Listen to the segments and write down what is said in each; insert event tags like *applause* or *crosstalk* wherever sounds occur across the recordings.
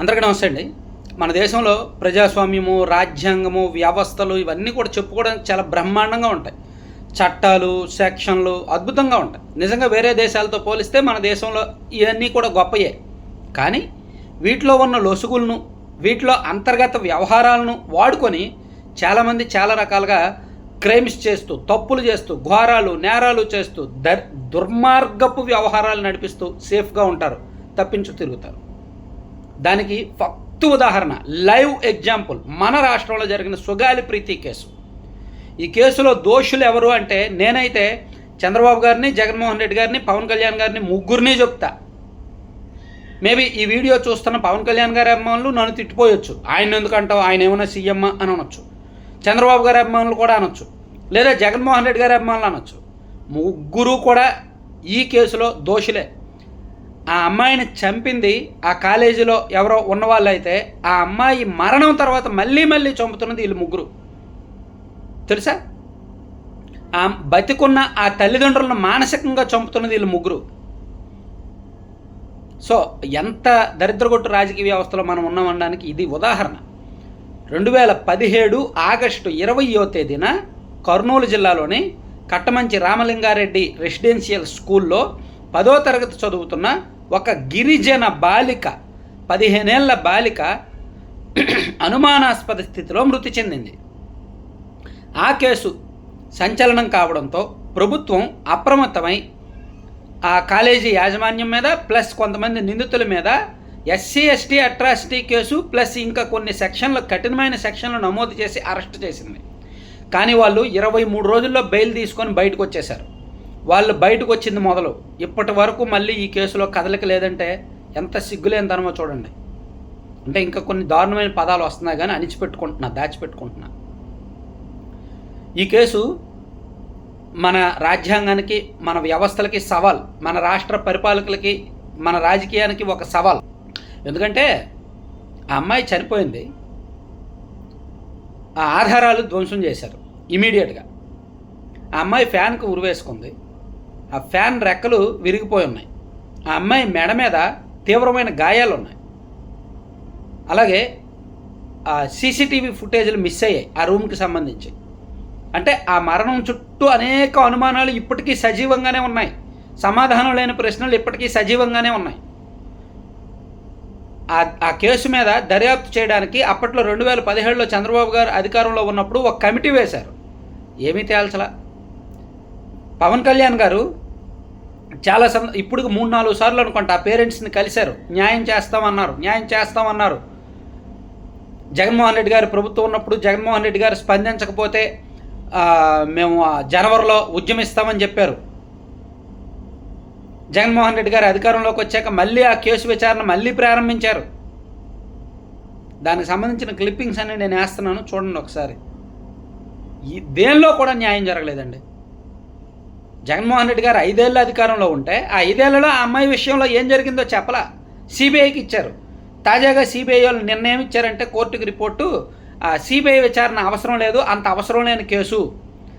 అందరికీ నమస్తే అండి. మన దేశంలో ప్రజాస్వామ్యము రాజ్యాంగము వ్యవస్థలు ఇవన్నీ కూడా చెప్పుకోవడానికి చాలా బ్రహ్మాండంగా ఉంటాయి. చట్టాలు సెక్షన్లు అద్భుతంగా ఉంటాయి. నిజంగా వేరే దేశాలతో పోలిస్తే మన దేశంలో ఇవన్నీ కూడా గొప్పయే. కానీ వీటిలో ఉన్న లొసుగులను వీటిలో అంతర్గత వ్యవహారాలను వాడుకొని చాలామంది చాలా రకాలుగా క్రైమ్స్ చేస్తూ తప్పులు చేస్తూ ఘోరాలు నేరాలు చేస్తూ దర్ దుర్మార్గపు వ్యవహారాలు నడిపిస్తూ సేఫ్గా ఉంటారు. తప్పించు తిరుగుతారు. దానికి ఫక్తు ఉదాహరణ. Live example. మన రాష్ట్రంలో జరిగిన సుగాలి ప్రీతి కేసు. ఈ కేసులో దోషులు ఎవరు అంటే నేనైతే చంద్రబాబు గారిని జగన్మోహన్ రెడ్డి గారిని పవన్ కళ్యాణ్ గారిని ముగ్గురిని చెప్తా. మేబీ ఈ వీడియో చూస్తున్న పవన్ కళ్యాణ్ గారి అభిమానులు నన్ను తిట్టిపోయొచ్చు. ఆయన ఎందుకంటావు ఆయన ఏమైనా సీఎం అని అనొచ్చు. చంద్రబాబు గారి అభిమానులు కూడా అనొచ్చు. లేదా జగన్మోహన్ రెడ్డి గారి అభిమానులు అనొచ్చు. ముగ్గురు కూడా ఈ కేసులో దోషులే. ఆ అమ్మాయిని చంపింది ఆ కాలేజీలో ఎవరో ఉన్నవాళ్ళు అయితే ఆ అమ్మాయి మరణం తర్వాత మళ్ళీ మళ్ళీ చంపుతున్నది వీళ్ళు ముగ్గురు. తెలుసా? ఆ బతికున్న ఆ తల్లిదండ్రులను మానసికంగా చంపుతున్నది వీళ్ళు ముగ్గురు. సో ఎంత దరిద్రగొట్టు రాజకీయ వ్యవస్థలో మనం ఉన్నామనడానికి ఇది ఉదాహరణ. రెండు వేల పదిహేడు ఆగస్టు ఇరవయో తేదీన కర్నూలు జిల్లాలోని కట్టమంచి రామలింగారెడ్డి రెసిడెన్షియల్ స్కూల్లో పదో తరగతి చదువుతున్న ఒక గిరిజన బాలిక పదిహేనేళ్ళ బాలిక *clears throat* అనుమానాస్పద స్థితిలో మృతి చెందింది. ఆ కేసు సంచలనం కావడంతో ప్రభుత్వం అప్రమత్తమై ఆ కాలేజీ యాజమాన్యం మీద ప్లస్ కొంతమంది నిందితుల మీద SC ST atrocity case plus ఇంకా కొన్ని సెక్షన్లు కఠినమైన సెక్షన్లు నమోదు చేసి అరెస్ట్ చేసింది. కానీ వాళ్ళు ఇరవై మూడు రోజుల్లో బెయిల్ తీసుకొని బయటకు వచ్చేశారు. వాళ్ళు బయటకు వచ్చింది మొదలు. ఇప్పటి వరకు మళ్ళీ ఈ కేసులో కదలిక లేదంటే ఎంత సిగ్గులేనిదనమో చూడండి. అంటే ఇంకా కొన్ని దారుణమైన పదాలు వస్తున్నాయి కానీ అణిచిపెట్టుకుంటున్నా దాచిపెట్టుకుంటున్నా. ఈ కేసు మన రాజ్యాంగానికి మన వ్యవస్థలకి సవాల్ మన రాష్ట్ర పరిపాలకులకి మన రాజకీయానికి ఒక సవాల్. ఎందుకంటే ఆ అమ్మాయి చనిపోయింది. ఆ ఆధారాలు ధ్వంసం చేశారు ఇమీడియట్గా. ఆ అమ్మాయి ఫ్యాన్కు ఉరివేసుకుంది. ఆ ఫ్యాన్ రెక్కలు విరిగిపోయి ఉన్నాయి. ఆ అమ్మాయి మెడ మీద తీవ్రమైన గాయాలు ఉన్నాయి. అలాగే ఆ సీసీటీవీ ఫుటేజ్లు మిస్ అయ్యాయి ఆ రూమ్కి సంబంధించి. అంటే ఆ మరణం చుట్టూ అనేక అనుమానాలు ఇప్పటికీ సజీవంగానే ఉన్నాయి. సమాధానం లేని ప్రశ్నలు ఇప్పటికీ సజీవంగానే ఉన్నాయి. ఆ ఆ కేసు మీద దర్యాప్తు చేయడానికి అప్పట్లో రెండు వేల పదిహేడులో చంద్రబాబు గారు అధికారంలో ఉన్నప్పుడు ఒక కమిటీ వేశారు. ఏమీ తేల్చలా. పవన్ కళ్యాణ్ గారు చాలా సంద ఇప్పుడు మూడు నాలుగు సార్లు అనుకుంటా ఆ పేరెంట్స్ని కలిశారు. న్యాయం చేస్తామన్నారు. న్యాయం చేస్తామన్నారు. జగన్మోహన్ రెడ్డి గారు ప్రభుత్వం ఉన్నప్పుడు జగన్మోహన్ రెడ్డి గారు స్పందించకపోతే మేము జనవరిలో ఉద్యమిస్తామని చెప్పారు. జగన్మోహన్ రెడ్డి గారు అధికారంలోకి వచ్చాక మళ్ళీ ఆ కేసు విచారణ మళ్ళీ ప్రారంభించారు. దానికి సంబంధించిన క్లిప్పింగ్స్ అన్ని నేను వేస్తున్నాను. చూడండి ఒకసారి. ఈ దేనిలో కూడా న్యాయం జరగలేదండి. జగన్మోహన్ రెడ్డి గారు ఐదేళ్ళ అధికారంలో ఉంటే ఆ ఐదేళ్ళలో ఆ అమ్మాయి విషయంలో ఏం జరిగిందో చెప్పలా. సిబిఐకి ఇచ్చారు. తాజాగా సిబిఐ వాళ్ళు నిర్ణయం ఇచ్చారంటే కోర్టుకి రిపోర్టు సిబిఐ విచారణ అవసరం లేదు అంత అవసరం లేని కేసు.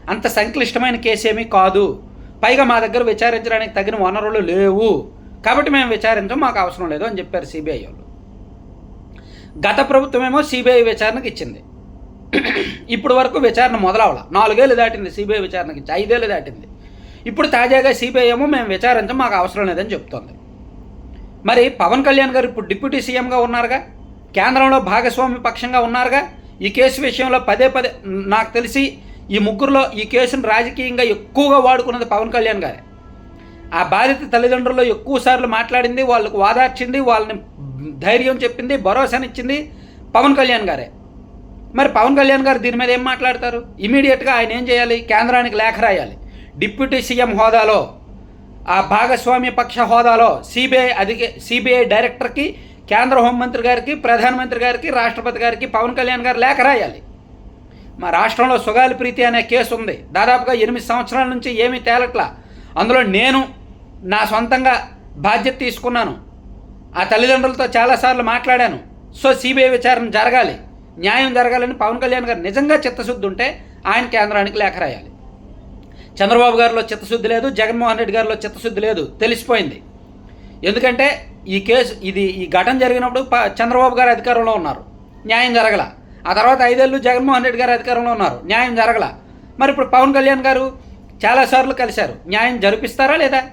అంత సంక్లిష్టమైన కేసు ఏమీ కాదు. పైగా మా దగ్గర విచారించడానికి తగిన వనరులు లేవు. కాబట్టి మేము విచారించడం మాకు అవసరం లేదు అని చెప్పారు సిబిఐ వాళ్ళు. గత ప్రభుత్వం ఏమో సిబిఐ విచారణకు ఇచ్చింది. ఇప్పుడు వరకు విచారణ మొదలవల. నాలుగేళ్ళు దాటింది సిబిఐ విచారణకి ఇచ్చి ఐదేళ్ళు దాటింది. ఇప్పుడు తాజాగా సిబిఐ ఏమో మేము విచారించం మాకు అవసరం లేదని చెప్తోంది. మరి పవన్ కళ్యాణ్ గారు ఇప్పుడు డిప్యూటీ సీఎంగా ఉన్నారుగా? కేంద్రంలో భాగస్వామి పక్షంగా ఉన్నారుగా? ఈ కేసు విషయంలో పదే పదే నాకు తెలిసి ఈ ముగ్గురులో ఈ కేసును రాజకీయంగా ఎక్కువగా వాడుకున్నది పవన్ కళ్యాణ్ గారే. ఆ బాధిత తల్లిదండ్రుల్లో ఎక్కువ సార్లు మాట్లాడింది వాళ్ళకు వాదార్చింది వాళ్ళని ధైర్యం చెప్పింది భరోసానిచ్చింది పవన్ కళ్యాణ్ గారే. మరి పవన్ కళ్యాణ్ గారు దీని మీద ఏం మాట్లాడతారు? ఇమీడియట్గా ఆయన ఏం చేయాలి? కేంద్రానికి లేఖ రాయాలి. డిప్యూటీ సీఎం హోదాలో ఆ భాగస్వామ్య పక్ష హోదాలో సిబిఐ అధిక సిబిఐ డైరెక్టర్కి కేంద్ర హోంమంత్రి గారికి ప్రధానమంత్రి గారికి రాష్ట్రపతి గారికి పవన్ కళ్యాణ్ గారు లేఖ రాయాలి. మా రాష్ట్రంలో సుగాలి ప్రీతి అనే కేసు ఉంది. దాదాపుగా ఎనిమిది సంవత్సరాల నుంచి ఏమీ తేలట్లా. అందులో నేను నా సొంతంగా బాధ్యత తీసుకున్నాను. ఆ తల్లిదండ్రులతో చాలాసార్లు మాట్లాడాను. సో సిబిఐ విచారణ జరగాలి. న్యాయం జరగాలని పవన్ కళ్యాణ్ గారు నిజంగా చిత్తశుద్ధి ఉంటే ఆయన కేంద్రానికి లేఖ రాయాలి. చంద్రబాబు గారిలో చిత్తశుద్ధి లేదు జగన్మోహన్ రెడ్డి గారిలో చిత్తశుద్ధి లేదు. తెలిసిపోయింది. ఎందుకంటే ఈ కేసు ఇది ఈ ఘటన జరిగినప్పుడు చంద్రబాబు గారు అధికారంలో ఉన్నారు. న్యాయం జరగల. ఆ తర్వాత ఐదేళ్ళు జగన్మోహన్ రెడ్డి గారు అధికారంలో ఉన్నారు. న్యాయం జరగల. మరి ఇప్పుడు పవన్ కళ్యాణ్ గారు చాలాసార్లు కలిశారు. న్యాయం జరిపిస్తారా లేదా?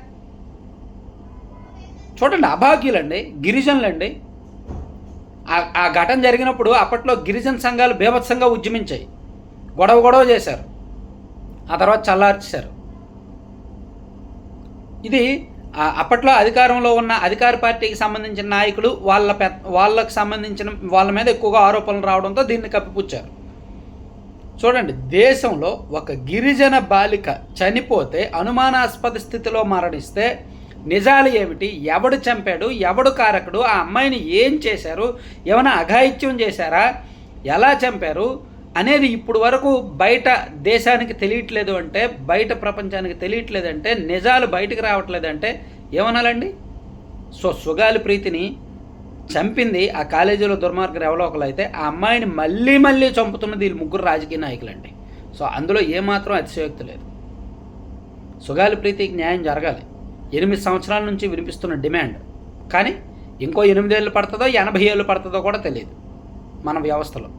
చూడండి అభాగ్యులండి గిరిజనులండి. ఆ- ఆ ఘటన జరిగినప్పుడు అప్పట్లో గిరిజన సంఘాలు బీభత్సంగా ఉద్యమించాయి. గొడవ గొడవ చేశారు. ఆ తర్వాత చల్లార్చేశారు. ఇది అప్పట్లో అధికారంలో ఉన్న అధికార పార్టీకి సంబంధించిన నాయకులు వాళ్ళ పె వాళ్ళకు సంబంధించిన వాళ్ళ మీద ఎక్కువగా ఆరోపణలు రావడంతో దీన్ని కప్పిపుచ్చారు. చూడండి దేశంలో ఒక గిరిజన బాలిక చనిపోతే అనుమానాస్పద స్థితిలో మరణిస్తే నిజాలు ఏమిటి? ఎవడు చంపాడు? ఎవడు కారకుడు? ఆ అమ్మాయిని ఏం చేశారు? ఏమైనా అఘాయిత్యం చేశారా? ఎలా చంపారు? అనేది ఇప్పుడు వరకు బయట దేశానికి తెలియట్లేదు అంటే బయట ప్రపంచానికి తెలియట్లేదంటే నిజాలు బయటకు రావట్లేదంటే ఏమనాలండి? సో సుగాలి ప్రీతిని చంపింది ఆ కాలేజీలో దుర్మార్గం ఎవరో ఒకరు అయితే ఆ అమ్మాయిని మళ్ళీ మళ్ళీ చంపుతున్నది వీళ్ళు ముగ్గురు రాజకీయ నాయకులండి. సో అందులో ఏమాత్రం అతిశయోక్తి లేదు. సుగాలి ప్రీతికి న్యాయం జరగాలి. ఎనిమిది సంవత్సరాల నుంచి వినిపిస్తున్న డిమాండ్. కానీ ఇంకో ఎనిమిదేళ్ళు పడుతుందో ఎనభై ఏళ్ళు పడుతుందో కూడా తెలియదు మన వ్యవస్థలో.